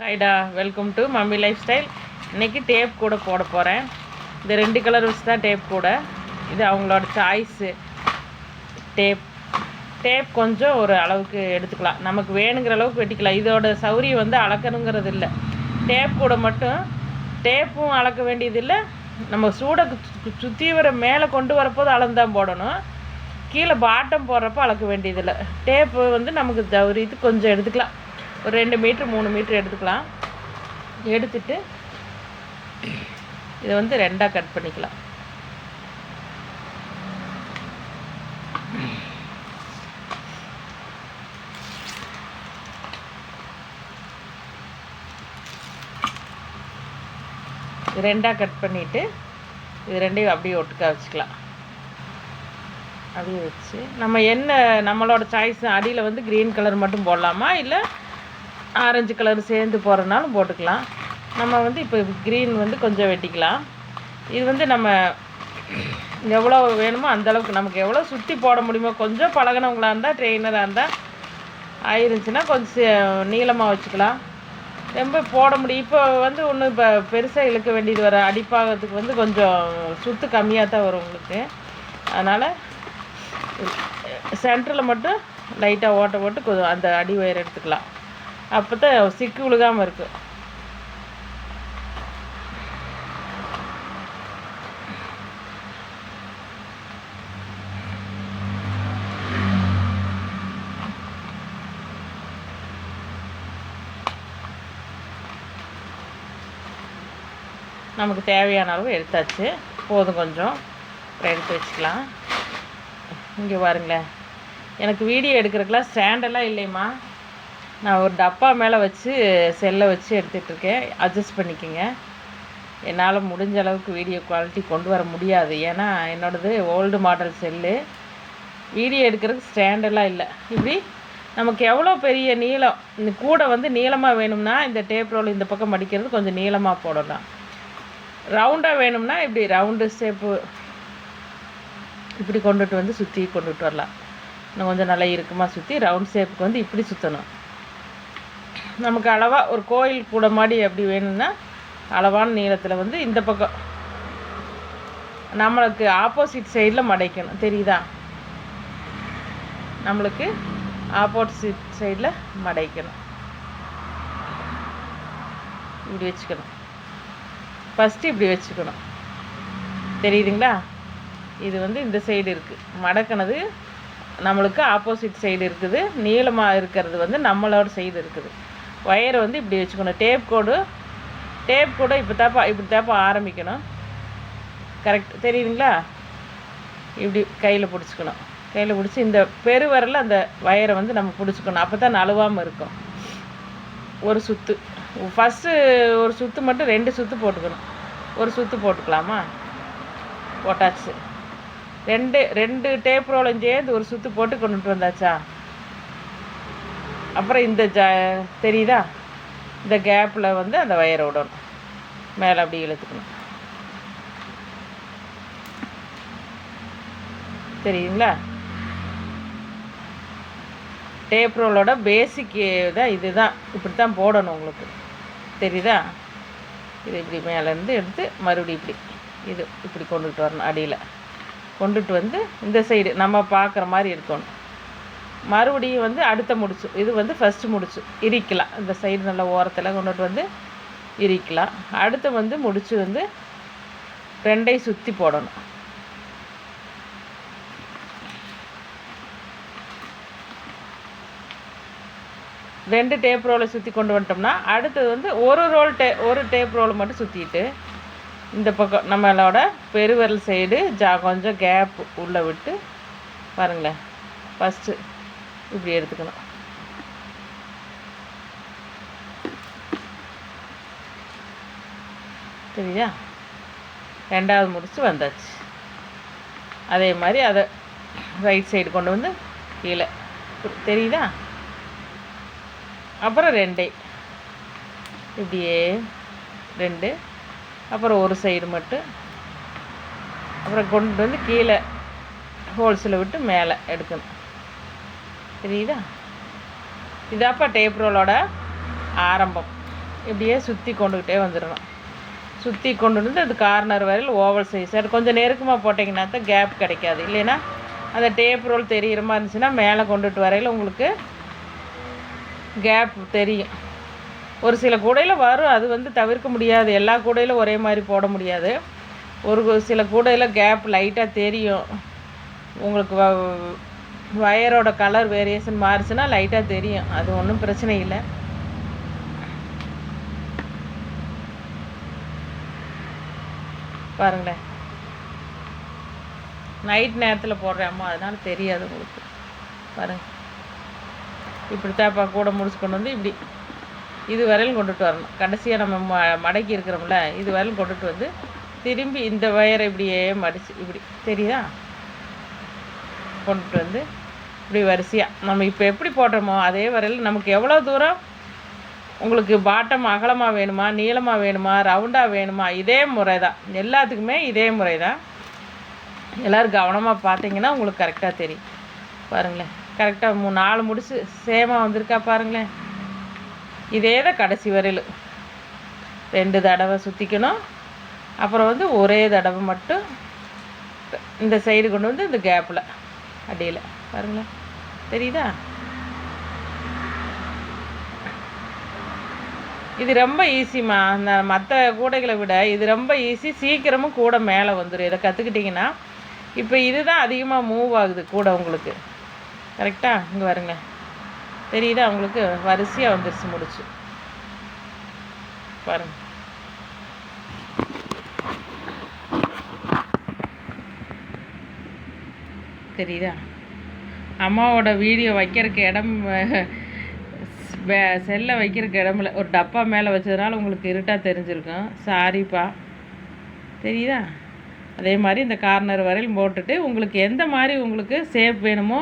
ஹைடா welcome to mummy lifestyle இன்றைக்கி டேப் கூட போட போகிறேன் இந்த ரெண்டு கலர் வச்சு தான் டேப் கூட. இது அவங்களோட சாய்ஸு டேப் டேப் கொஞ்சம் ஒரு அளவுக்கு எடுத்துக்கலாம். நமக்கு வேணுங்கிற அளவுக்கு வெட்டிக்கலாம். இதோட சௌரியம் வந்து அளக்கணுங்கிறது இல்லை. டேப் கூட மட்டும் டேப்பும் அளக்க வேண்டியதில்லை. நம்ம சூடை சு- சுற்றி வர மேலே கொண்டு வரப்போது அளந்தான் போடணும். கீழே பாட்டம் போடுறப்ப அளக்க வேண்டியதில்லை. டேப்பு வந்து நமக்கு சௌரியத்துக்கு கொஞ்சம் எடுத்துக்கலாம். ஒரு ரெண்டு மீட்ரு மூணு மீட்ரு எடுத்துக்கலாம். எடுத்துட்டு இதை வந்து ரெண்டாக கட் பண்ணிக்கலாம். ரெண்டாக கட் பண்ணிவிட்டு இது ரெண்டையும் அப்படியே ஒட்டுக்கா வச்சுக்கலாம். அப்படியே வச்சு நம்ம என்ன நம்மளோட சாய்ஸ் அடியில் வந்து க்ரீன் கலர் மட்டும் போடலாமா? இல்லை ஆரஞ்சு கலர் சேர்ந்து போகிறனாலும் போட்டுக்கலாம். நம்ம வந்து இப்போ க்ரீன் வந்து கொஞ்சம் வெட்டிக்கலாம். இது வந்து நம்ம எவ்வளோ வேணுமோ அந்த அளவுக்கு நமக்கு எவ்வளோ சுற்றி போட முடியுமோ கொஞ்சம் பழகினவங்களாக இருந்தால் ட்ரெயினராக இருந்தால் ஆயிருந்துச்சுன்னா கொஞ்சம் நீளமாக வச்சுக்கலாம். ரொம்ப போட முடியும் இப்போ வந்து ஒன்று இப்போ பெருசாக இழுக்க வேண்டியது வர அடிப்பாகிறதுக்கு வந்து கொஞ்சம் சுத்து கம்மியாக தான் வரும் உங்களுக்கு. அதனால் சென்டரில் மட்டும் லைட்டாக ஓட்ட போட்டு கொஞ்சம் அந்த அடி ஒயர் எடுத்துக்கலாம். அப்போ தான் சிக்கு விழுகாமல் இருக்கும் நமக்கு தேவையான அளவு எடுத்தாச்சு. போதும் கொஞ்சம். எடுத்து வச்சுக்கலாம். இங்கே பாருங்களேன். எனக்கு வீடியோ எடுக்கிறதுக்கெலாம் ஸ்டாண்டெல்லாம் இல்லைம்மா. நான் ஒரு டப்பா மேலே வச்சு செல்லை வச்சு எடுத்துகிட்ருக்கேன் அட்ஜஸ்ட் பண்ணிக்கோங்க. என்னால் முடிஞ்ச அளவுக்கு வீடியோ குவாலிட்டி கொண்டு வர முடியாது. ஏன்னா என்னோடது ஓல்டு மாடல் செல்லு வீடியோ எடுக்கிறதுக்கு ஸ்டாண்டெல்லாம் இல்லை. இப்படி நமக்கு எவ்வளோ பெரிய நீளம்? இந்த கூடை வந்து நீளமாக வேணும்னா இந்த டேப் ரோல் இந்த பக்கம் மடிக்கிறது கொஞ்சம் நீளமாக போடலாம். ரவுண்டாக வேணும்னா இப்படி ரவுண்டு ஷேப்பு இப்படி கொண்டுட்டு வந்து சுற்றி கொண்டுட்டு வரலாம். இன்னும் கொஞ்சம் நல்லா இருக்குமா சுற்றி ரவுண்ட் ஷேப்புக்கு வந்து இப்படி சுற்றணும் நமக்கு அளவாக ஒரு கோயில் கூட மாடி அப்படி வேணும்னா அளவான நீளத்தில் வந்து இந்த பக்கம் நம்மளுக்கு ஆப்போசிட் சைடில் மடைக்கணும். தெரியுதா? நம்மளுக்கு ஆப்போசிட் சைடில் மடைக்கணும். இப்படி வச்சுக்கணும். ஃபஸ்ட்டு இப்படி வச்சுக்கணும். தெரியுதுங்களா? இது வந்து இந்த சைடு இருக்குது மடக்கினது நம்மளுக்கு ஆப்போசிட் சைடு இருக்குது. நீளமாக இருக்கிறது வந்து நம்மளோட சைடு இருக்குது. ஒயரை வந்து இப்படி வச்சுக்கணும். டேப் கோடு டேப் கூட இப்போ தாப்பா இப்படி தாப்பா ஆரம்பிக்கணும். கரெக்ட் தெரியுதுங்களா? இப்படி கையில் பிடிச்சிக்கணும். கையில் பிடிச்சி இந்த பெருவரில் அந்த வயரை வந்து நம்ம பிடிச்சிக்கணும். அப்போ தான் நழுவாமல் இருக்கும். ஒரு சுத்து. ஃபஸ்ட்டு ஒரு சுத்து மட்டும் ரெண்டு சுத்து போட்டுக்கணும். ஒரு சுத்து போட்டுக்கலாமா? போட்டாச்சு. ரெண்டு ரெண்டு டேப் ரோலும் சேர்ந்து ஒரு சுத்து போட்டு கொண்டுட்டு வந்தாச்சா? அப்புறம் இந்த ஜ தெரியுதா? இந்த கேப்பில் வந்து அந்த வயரை விடணும் மேலே அப்படி இழுத்துக்கணும். தெரியுங்களா? டேப் ரோலோட பேசிக் தான் இதுதான். இப்படி தான் போடணும் உங்களுக்கு. தெரியுதா? இது இப்படி மேலேருந்து எடுத்து மறுபடியும் இப்படி இது இப்படி கொண்டுட்டு வரணும் அடியில். கொண்டுட்டு வந்து இந்த சைடு நம்ம பார்க்குற மாதிரி இருக்கணும். மறுபடியும் வந்து அடுத்த முடிச்சு. இது வந்து ஃபஸ்ட்டு முடிச்சு. இரிக்கலாம். இந்த சைடு நல்ல ஓரத்தில் கொண்டுட்டு வந்து இரிக்கலாம். அடுத்து வந்து முடிச்சு வந்து ரெண்டையும் சுற்றி போடணும். ரெண்டு டேப் ரோலை சுற்றி கொண்டு வந்துட்டோம்னா அடுத்தது வந்து ஒரு ரோல் டே ஒரு டேப் ரோலை மட்டும் சுற்றிட்டு இந்த பக்கம் நம்மளோட பெருவரல் சைடு ஜா கொஞ்சம் கேப் உள்ளே விட்டு பாருங்களேன். ஃபஸ்ட்டு இப்படி எடுத்துக்கணும். சரியா ரெண்டாவது முடிச்சு வந்தாச்சு. அதே மாதிரி அதை ரைட் சைடு கொண்டு வந்து கீழே. தெரியுதா? அப்புறம் ரெண்டே. இப்படியே ரெண்டு. அப்புறம் ஒரு சைடு மட்டும். அப்புறம் கொண்டு வந்து கீழே ஹோல்ஸில் விட்டு மேலே எடுக்கணும். தெரியுதா? இதாப்பா டேப் ரோலோட ஆரம்பம். இப்படியே சுற்றி கொண்டுக்கிட்டே வந்துடணும். சுற்றி கொண்டு வந்து அது கார்னர் வரையில் ஓவல் சைஸ் அது கொஞ்சம் நெருக்கமாக போட்டிங்கன்னா தான் கேப் கிடைக்காது. இல்லைன்னா அந்த டேப் ரோல் தெரிகிற மாதிரி இருந்துச்சுன்னா மேலே கொண்டுட்டு வரையில் உங்களுக்கு கேப் தெரியும். ஒரு சில கூடையில் வரும். அது வந்து தவிர்க்க முடியாது. எல்லா கூடையிலும் ஒரே மாதிரி போட முடியாது. ஒரு சில கூடையில் கேப் லைட்டாக தெரியும். உங்களுக்கு ஒயரோட கலர் வேரியேஷன் மாறுச்சுன்னா லைட்டாக தெரியும். அது ஒன்றும் பிரச்சனை இல்லை. பாருங்களேன். நைட் நேரத்தில் போடுறேன் அம்மா அதனால் தெரியாது உங்களுக்கு. பாருங்க. இப்படி தாப்பா கூட முடிச்சு கொண்டு வந்து இப்படி இது வரையிலும் கொண்டுட்டு வரணும். கடைசியாக நம்ம ம மடக்கி இருக்கிறோம்ல இது வரையிலும் கொண்டுட்டு வந்து திரும்பி இந்த வயரை இப்படியே மடிச்சு இப்படி. தெரியுதா? கொண்டுட்டு வந்து இப்படி வரிசையாக நம்ம இப்போ எப்படி போடுறோமோ அதே வரையில் நமக்கு எவ்வளோ தூரம் உங்களுக்கு பாட்டம் அகலமாக வேணுமா நீளமாக வேணுமா ரவுண்டாக வேணுமா இதே முறை தான் எல்லாத்துக்குமே இதே முறை தான் எல்லோரும் கவனமாக பார்த்தீங்கன்னா உங்களுக்கு கரெக்டாக தெரியும். பாருங்களேன். கரெக்டாக மூணு நாலு முடிச்சு சேமாக வந்திருக்கா பாருங்களேன். இதே தான் கடைசி வரையில் ரெண்டு தடவை சுற்றிக்கணும் அப்புறம் வந்து ஒரே தடவை மட்டும் இந்த சைடு கொண்டு வந்து இந்த கேப்பில் அடியில். பாருங்களேன். தெரியுதா? இது ரொம்ப ஈஸிம்மா அந்த மற்ற கூடைகளை விட இது ரொம்ப ஈஸி சீக்கிரமும் கூட மேலே வந்துடும் இதை கற்றுக்கிட்டிங்கன்னா இப்போ இதுதான் அதிகமாக மூவ் ஆகுது கூட உங்களுக்கு. கரெக்டாக இங்கே வருங்க தெரியுதா உங்களுக்கு? வரிசையாக வந்துருச்சு முடிச்சு. பாருங்க. தெரியுதா? அம்மாவோட வீடியோ வைக்கிறதுக்கு இடம் செல்லை வைக்கிறதுக்கு இடமில்ல. ஒரு டப்பா மேலே வச்சதுனால உங்களுக்கு இருட்டாக தெரிஞ்சிருக்கும். சாரிப்பா தெரியுதா? அதே மாதிரி இந்த கார்னர் வரையில் போட்டுட்டு உங்களுக்கு எந்த மாதிரி உங்களுக்கு சேப் வேணுமோ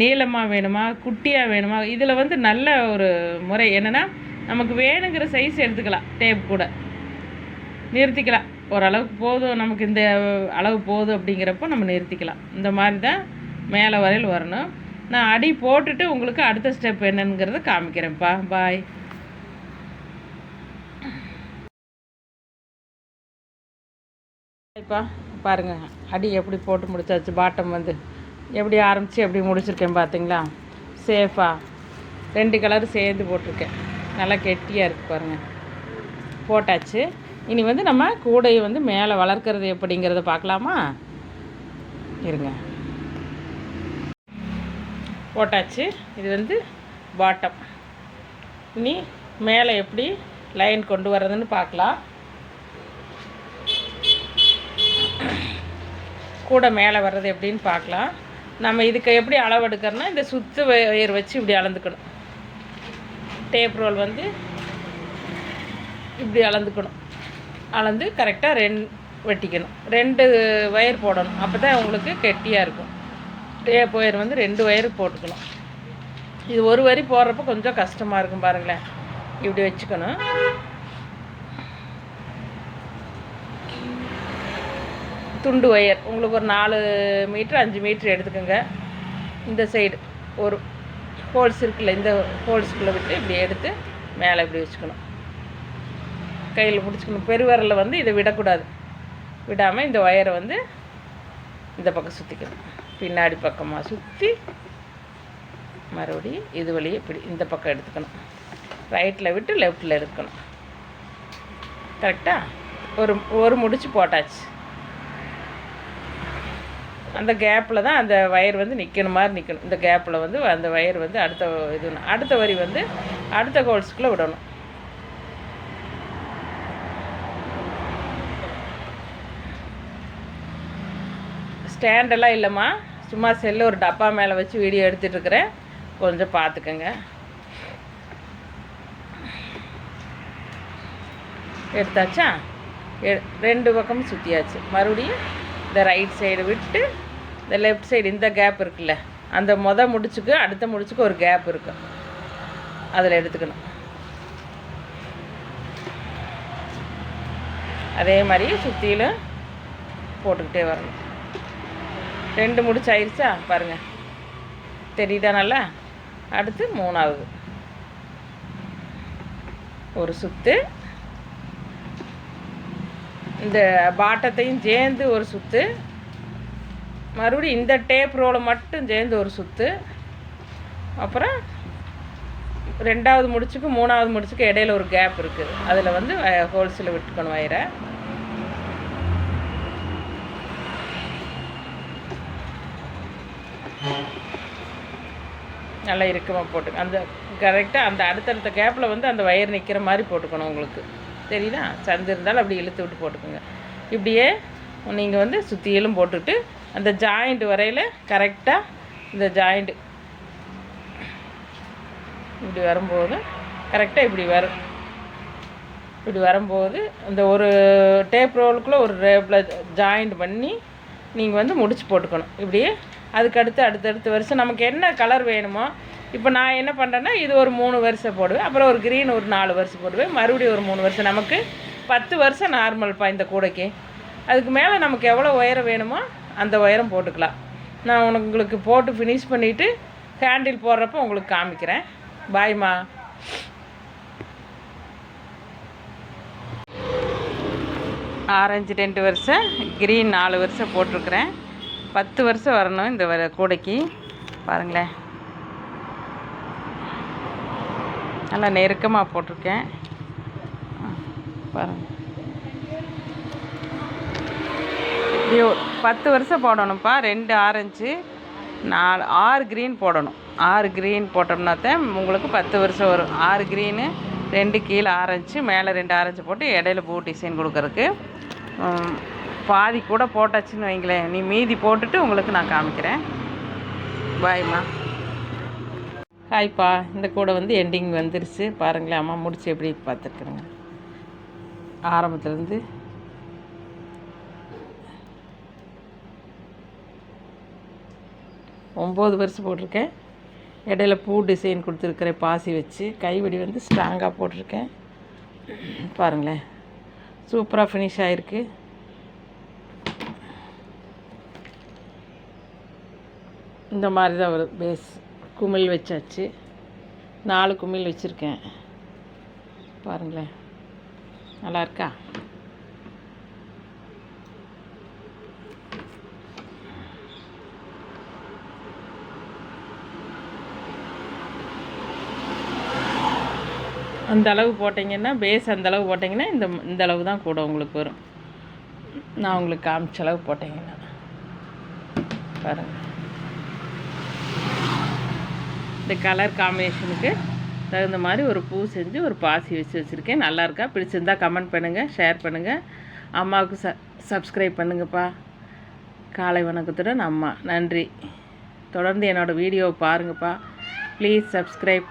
நீளமாக வேணுமா குட்டியாக வேணுமா இதில் வந்து நல்ல ஒரு முறை. என்னென்னா நமக்கு வேணுங்கிற சைஸ் எடுத்துக்கலாம். டேப் கூட. நிறுத்திக்கலாம். ஓரளவுக்கு போதும். நமக்கு இந்த அளவு போதும் அப்படிங்கிறப்போ நம்ம நிறுத்திக்கலாம். இந்த மாதிரி தான் மேலே வரையில் வரணும். நான் அடி போட்டுட்டு உங்களுக்கு அடுத்த ஸ்டெப் என்னங்கிறத காமிக்கிறேன்ப்பா. பாய் இப்போ பாருங்கள் அடி எப்படி போட்டு முடிச்சாச்சு பாட்டம் வந்து. எப்படி ஆரம்பித்து எப்படி முடிச்சிருக்கேன் பார்த்தீங்களா சேஃபாக ரெண்டு கலர் சேர்ந்து போட்டிருக்கேன். நல்லா கெட்டியாக இருக்குது பாருங்கள் போட்டாச்சு. இனி வந்து நம்ம கூடையை வந்து மேலே வளர்க்குறது எப்படிங்கிறத பார்க்கலாமா? இருங்க. போட்டாச்சு. இது வந்து பாட்டம் இனி மேலே எப்படி லைன் கொண்டு வர்றதுன்னு பார்க்கலாம். கூட மேலே வர்றது எப்படின்னு பார்க்கலாம். நம்ம இதுக்கு எப்படி அளவு எடுக்கிறோன்னா இந்த சுத்து வயிறு வச்சு இப்படி அளந்துக்கணும். டேப் ரோல் வந்து இப்படி அளந்துக்கணும். அளந்து கரெக்டாக ரெண்டு வெட்டிக்கணும். ரெண்டு ஒயர் போடணும். அப்போ தான் உங்களுக்கு கெட்டியாக இருக்கும். டேப் ஒயர் வந்து ரெண்டு ஒயருக்கு போட்டுக்கணும். இது ஒரு வரி போடுறப்ப கொஞ்சம் கஷ்டமாக இருக்கும் பாருங்களேன். இப்படி வச்சுக்கணும். துண்டு ஒயர் உங்களுக்கு ஒரு நாலு மீட்ரு அஞ்சு மீட்ரு எடுத்துக்கோங்க. இந்த சைடு ஒரு ஹோல்ஸ் இருக்குல்ல இந்த ஹோல்ஸ்குள்ளே விட்டு இப்படி எடுத்து மேலே இப்படி வச்சுக்கணும். கையில் பிடிச்சிக்கணும். பெருவரில் வந்து இதை விடக்கூடாது. விடாமல் இந்த ஒயரை வந்து இந்த பக்கம் சுற்றிக்கணும் பின்னாடி பக்கமாக சுற்றி மறுபடியும் இது வழியே இப்படி இந்த பக்கம் எடுத்துக்கணும். ரைட்டில் விட்டு லெஃப்டில் எடுக்கணும். கரெக்டாக ஒரு ஒரு முடிச்சு போட்டாச்சு. அந்த கேப்பில் தான் அந்த வயர் வந்து நிற்கணும் மாதிரி நிற்கணும் இந்த கேப்பில் வந்து அந்த வயர் வந்து அடுத்த இது அடுத்த வரி வந்து அடுத்த கோல்ஸுக்குள்ளே விடணும். ஸ்டாண்டெல்லாம் இல்லைம்மா. சும்மா செல்லு ஒரு டப்பா மேலே வச்சு வீடியோ எடுத்துட்ருக்குறேன் கொஞ்சம் பார்த்துக்கோங்க எடுத்தாச்சா? ரெண்டு பக்கமும் சுற்றியாச்சு மறுபடியும் இந்த ரைட் சைடு விட்டு இந்த லெஃப்ட் சைடு இந்த கேப் இருக்குல்ல அந்த மொத முடிச்சுக்கு அடுத்த முடிச்சுக்கு ஒரு கேப் இருக்கும் அதில் எடுத்துக்கணும். அதே மாதிரி சுற்றிலும் போட்டுக்கிட்டே வரணும். ரெண்டு முடிச்சு ஆயிடுச்சா பாருங்கள் தெரியுதா நல்லா? அடுத்து மூணாவது. ஒரு சுற்று இந்த பாட்டத்தையும் சேர்ந்து ஒரு சுற்று மறுபடியும் இந்த டேப் ரோலை மட்டும் சேர்ந்து ஒரு சுற்று அப்புறம் ரெண்டாவது முடிச்சுக்கு மூணாவது முடிச்சுக்கு இடையில ஒரு கேப் இருக்குது. அதில் வந்து ஹோல்ஸில் விட்டுக்கணும் வயரை நல்லா இறுக்கமாக போட்டு அந்த கரெக்டாக அந்த அடுத்தடுத்த கேப்பில் வந்து அந்த வயர் நிற்கிற மாதிரி போட்டுக்கணும் உங்களுக்கு. தெரியுதா? சந்து இருந்தாலும் அப்படி இழுத்து விட்டு போட்டுக்கோங்க. இப்படியே நீங்கள் வந்து சுற்றியிலும் போட்டுட்டு அந்த ஜாயிண்ட் வரையில் கரெக்டாக இந்த ஜாயிண்ட் இப்படி வரும்போது கரெக்டாக இப்படி வரும். இப்படி வரும்போது அந்த ஒரு டேப் ரோலுக்குள்ளே ஒரு ரேப்பில் ஜாயிண்ட் பண்ணி நீங்கள் வந்து முடிச்சு போட்டுக்கணும். இப்படியே அதுக்கடுத்து அடுத்தடுத்த வருஷம் நமக்கு என்ன கலர் வேணுமோ இப்போ நான் என்ன பண்ணுறேன்னா இது ஒரு மூணு வருஷம் போடுவேன் அப்புறம் ஒரு க்ரீன் ஒரு நாலு வருஷம் போடுவேன் மறுபடியும் ஒரு மூணு வருஷம். நமக்கு பத்து வருஷம் நார்மல்ப்பா இந்த கூடைக்கு. அதுக்கு மேலே நமக்கு எவ்வளோ உயரம் வேணுமோ அந்த உயரம் போட்டுக்கலாம். நான் உனக்கு உங்களுக்கு போட்டு ஃபினிஷ் பண்ணிவிட்டு ஹேண்டில் போடுறப்ப உங்களுக்கு காமிக்கிறேன். பாய்மா ஆரஞ்சு ரெண்டு வருஷம் க்ரீன் நாலு வருஷம் போட்டிருக்கிறேன். பத்து வருஷம் வரணும் இந்த வர கூடைக்கு. பாருங்களேன். நல்லா நெருக்கமாக போட்டிருக்கேன். பாருங்கள் ஐயோ பத்து வருஷம் போடணும்ப்பா. ரெண்டு ஆரஞ்சு நாலு ஆறு க்ரீன் போடணும். ஆறு க்ரீன் போட்டோம்னா தான் உங்களுக்கு பத்து வருஷம் வரும். ஆறு க்ரீனு ரெண்டு கீழே ஆரஞ்சு மேலே ரெண்டு ஆரஞ்சு போட்டு இடையில பூ டிசைன் கொடுக்குறக்கு பாதி கூட போட்டாச்சுன்னு வைங்களேன். நீ மீதி போட்டுட்டு உங்களுக்கு நான் காமிக்கிறேன். பாய்மா ஹாய்ப்பா இந்த கூடை வந்து எண்டிங் வந்துருச்சு. பாருங்களேன் அம்மா முடிச்சு எப்படி பார்த்துருக்குறேங்க. ஆரம்பத்துலேருந்து. ஒம்பது வருஷம் போட்டிருக்கேன். இடையில பூ டிசைன் கொடுத்துருக்குறேன் பாசி வச்சு. கைவடி வந்து ஸ்ட்ராங்காக போட்டிருக்கேன். பாருங்களேன். சூப்பராக ஃபினிஷ் ஆகிருக்கு இந்த மாதிரி தான் வரும் பேஸ் குமிழ் வச்சாச்சு. நாலு குமிழ் வச்சுருக்கேன். பாருங்களேன். நல்லா இருக்கா? அந்த அளவு போட்டிங்கன்னா பேஸ் அந்த அளவு போட்டிங்கன்னா இந்த இந்த அளவு தான் கூட உங்களுக்கு வரும். நான் உங்களுக்கு காமிச்ச அளவு போட்டிங்கன்னா. பாருங்கள் இந்த கலர் காம்பினேஷனுக்கு தகுந்த மாதிரி ஒரு பூ செஞ்சு ஒரு பாசி வச்சு வச்சுருக்கேன். நல்லா இருக்கா பிடிச்சிருந்தா கமெண்ட் பண்ணுங்கள் ஷேர் பண்ணுங்கள் அம்மாவுக்கு ச சப்ஸ்கிரைப் பண்ணுங்கப்பா. காலை வணக்கத்துடன் அம்மா. நன்றி. தொடர்ந்து என்னோடய வீடியோவை பாருங்கப்பா. Please subscribe